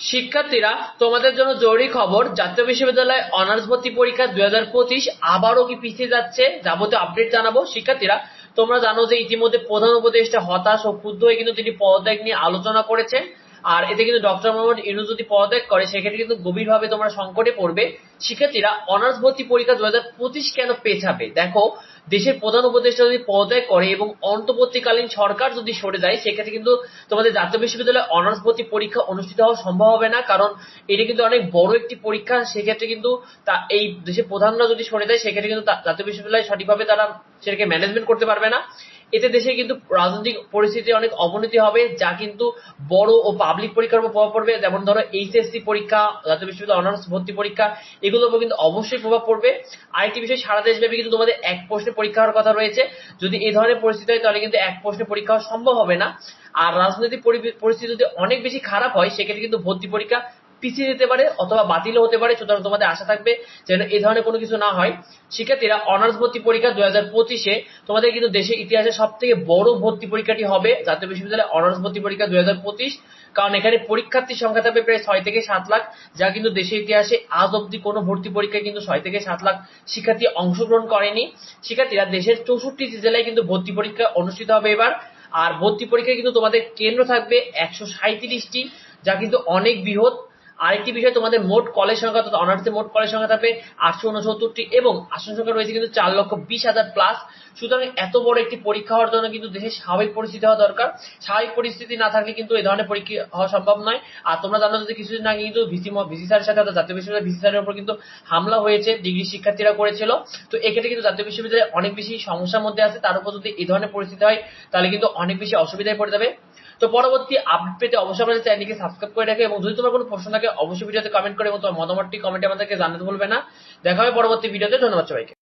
শিক্ষার্থীরা, তোমাদের জন্য জরুরি খবর, জাতীয় বিশ্ববিদ্যালয় অনার্স ভর্তি পরীক্ষা দুই হাজার পঁচিশ আবারও কি পিছিয়ে যাচ্ছে যাবতীয় আপডেট জানাব। শিক্ষার্থীরা, তোমরা জানো যে ইতিমধ্যে প্রধান উপদেষ্টা হতাশ ও ক্ষুব্ধ হয়ে কিন্তু তিনি পদত্যাগ নিয়ে আলোচনা করেছেন। আর এতে কিন্তু ডক্টর মোহাম্মদ ইউনুস যদি পদত্যাগ করে, সেক্ষেত্রে কিন্তু গভীরভাবে তোমরা সংকটে পড়বে। শিক্ষার্থীরা অনার্স ভর্তি পরীক্ষা দু হাজার পঁচিশ কেন পেছাবে? দেখো, দেশের প্রধান উপদেষ্টা যদি পদত্যাগ করে এবং অন্তর্বর্তীকালীন সরকার যদি সরে যায়, সেক্ষেত্রে কিন্তু তোমাদের জাতীয় বিশ্ববিদ্যালয়ে অনার্স ভর্তি পরীক্ষা অনুষ্ঠিত হওয়া সম্ভব হবে না, কারণ এটা কিন্তু অনেক বড় একটি পরীক্ষা। সেক্ষেত্রে কিন্তু তা, এই দেশের প্রধানরা যদি সরে যায়, সেক্ষেত্রে কিন্তু জাতীয় বিশ্ববিদ্যালয় সঠিকভাবে তারা সেটাকে ম্যানেজমেন্ট করতে পারবে না। এতে দেশে কিন্তু রাজনৈতিক পরিস্থিতি অনেক অবনতি হবে, যা কিন্তু বড় ও পাবলিক পরীক্ষার উপর প্রভাব পড়বে। যেমন ধরো এইচএসসি পরীক্ষা, জাতীয় বিশ্ববিদ্যালয় অনার্স ভর্তি পরীক্ষা, এগুলোর উপর কিন্তু অবশ্যই প্রভাব পড়বে। আরেকটি বিষয় সারা দেশব্যাপী কিন্তু তোমাদের এক প্রশ্নে পরীক্ষা হওয়ার কথা রয়েছে। যদি এই ধরনের পরিস্থিতি হয়, তাহলে কিন্তু এক প্রশ্নে পরীক্ষা সম্ভব হবে না। আর রাজনৈতিক পরিস্থিতি যদি অনেক বেশি খারাপ হয়, সেক্ষেত্রে কিন্তু ভর্তি পরীক্ষা পিছিয়ে যেতে পারে অথবা বাতিলও হতে পারে। সুতরাং তোমাদের আশা থাকবে যেন এই ধরনের কোনো কিছু না হয়। শিক্ষার্থীরা অনার্স ভর্তি পরীক্ষা দুই হাজার পঁচিশে তোমাদের কিন্তু দেশের ইতিহাসে সব থেকে বড় ভর্তি পরীক্ষাটি হবে জাতীয় বিশ্ববিদ্যালয়ে অনার্স ভর্তি পরীক্ষা দুই হাজার পঁচিশ। কারণ এখানে পরীক্ষার্থীর সংখ্যা থাকবে প্রায় ছয় থেকে সাত লাখ, যা কিন্তু দেশের ইতিহাসে আজ অব্দি কোনো ভর্তি পরীক্ষায় কিন্তু ছয় থেকে সাত লাখ শিক্ষার্থী অংশগ্রহণ করেনি। শিক্ষার্থীরা দেশের চৌষট্টি জেলায় কিন্তু ভর্তি পরীক্ষা অনুষ্ঠিত হবে এবার। আর ভর্তি পরীক্ষায় কিন্তু তোমাদের কেন্দ্র থাকবে একশো সাঁত্রিশটি যা কিন্তু অনেক বৃহৎ আরেকটি বিষয়, তোমাদের মোট কলেজ সংখ্যা অর্থাৎ অনার্সের মোট কলেজ সংখ্যা থাকবে আটশো উনসত্তরটি এবং আসন সংখ্যা রয়েছে কিন্তু চার লক্ষ বিশ হাজার প্লাস সুতরাং এত বড় একটি পরীক্ষা হওয়ার জন্য কিন্তু দেশের স্বাভাবিক পরিস্থিতি হওয়া দরকার। স্বাভাবিক পরিস্থিতি না থাকলে কিন্তু এই ধরনের পরীক্ষা হওয়া সম্ভব নয়। আর তোমরা জানো যে কিছুদিন আগে কিন্তু ভিসি ভিসি স্যারের সাথে অর্থাৎ জাতীয় বিশ্ববিদ্যালয় ভিসি স্যারের উপর কিন্তু হামলা হয়েছে, ডিগ্রি শিক্ষার্থীরা করেছিল। তো এক্ষেত্রে কিন্তু জাতীয় বিশ্ববিদ্যালয় অনেক বেশি সমস্যার মধ্যে আছে। তার উপর যদি এই ধরনের পরিস্থিতি হয়, তাহলে কিন্তু অনেক বেশি অসুবিধায় পড়ে যাবে। তো পরবর্তী আপডেট পেতে অবশ্যই আমাদের চ্যানেলকে সাবস্ক্রাইব করে রাখে এবং যদি তোমার কোনো প্রশ্ন থাকে, অবশ্যই ভিডিওতে কমেন্ট করে এবং তোমার মতামতটি কমেন্টে আমাদেরকে জানাতে ভুলবে না। দেখা হবে পরবর্তী ভিডিওতে ধন্যবাদ সবাইকে।